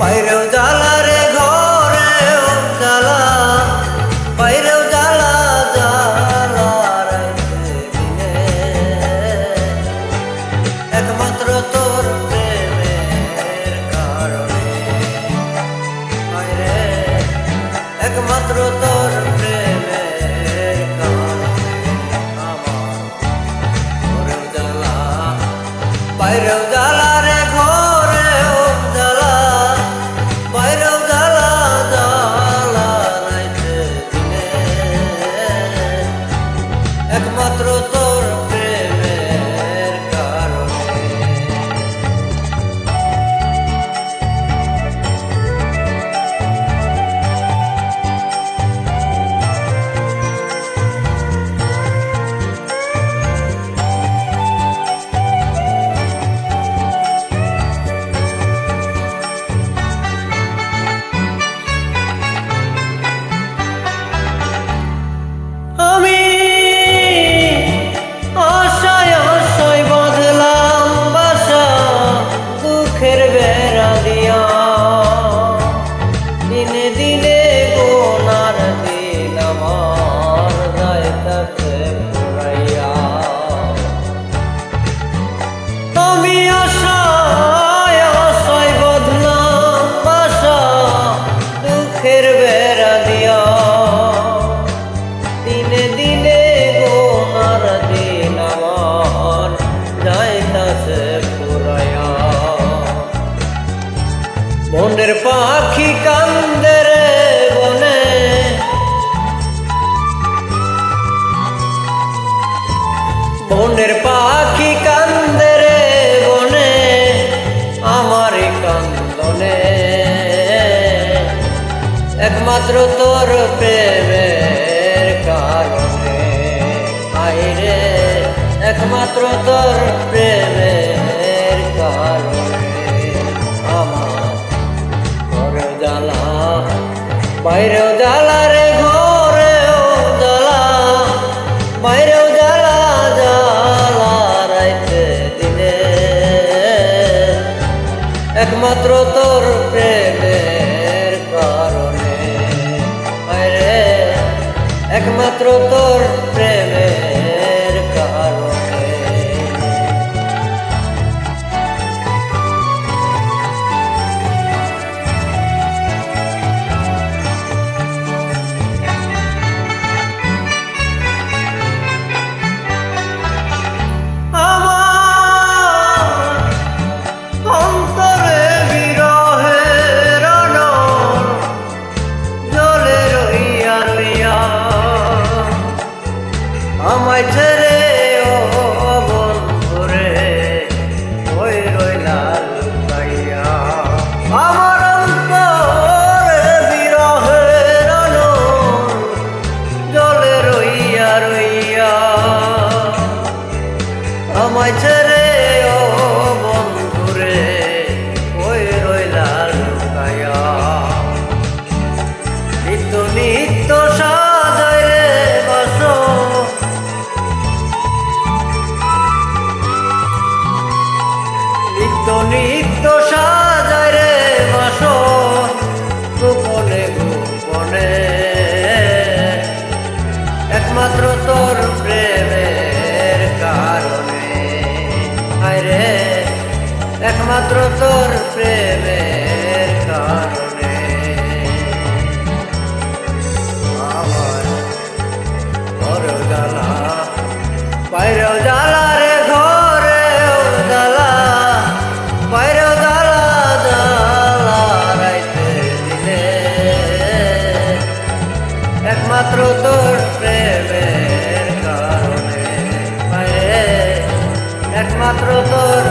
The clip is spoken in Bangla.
বাইরেও জ্বালা রে ঘরেও জ্বালা বাইরেও জ্বালা জ্বালা একমাত্র তোর প্রেমের কারণে। বাইরে, একমাত্র তোর জ্বালা বাইরেও জ্বালা বনের পাখি কান্দে রে বনে। বনের পাখি কান্দে রে বনে, আমার কান্দনে। একমাত্র তোর প্রেমের কারণে। আইরে একমাত্র তোর প্রেমের বাইরেও জ্বালা একমাত্র তোর প্রেমের কারণে। আমার ঘর জ্বালা বাইরেও জ্বালা রে ঘরেও জ্বালা বাইরেও জ্বালা জ্বালা রাইতে দিলে। একমাত্র তোর প্রেমের কারণে একমাত্র তোর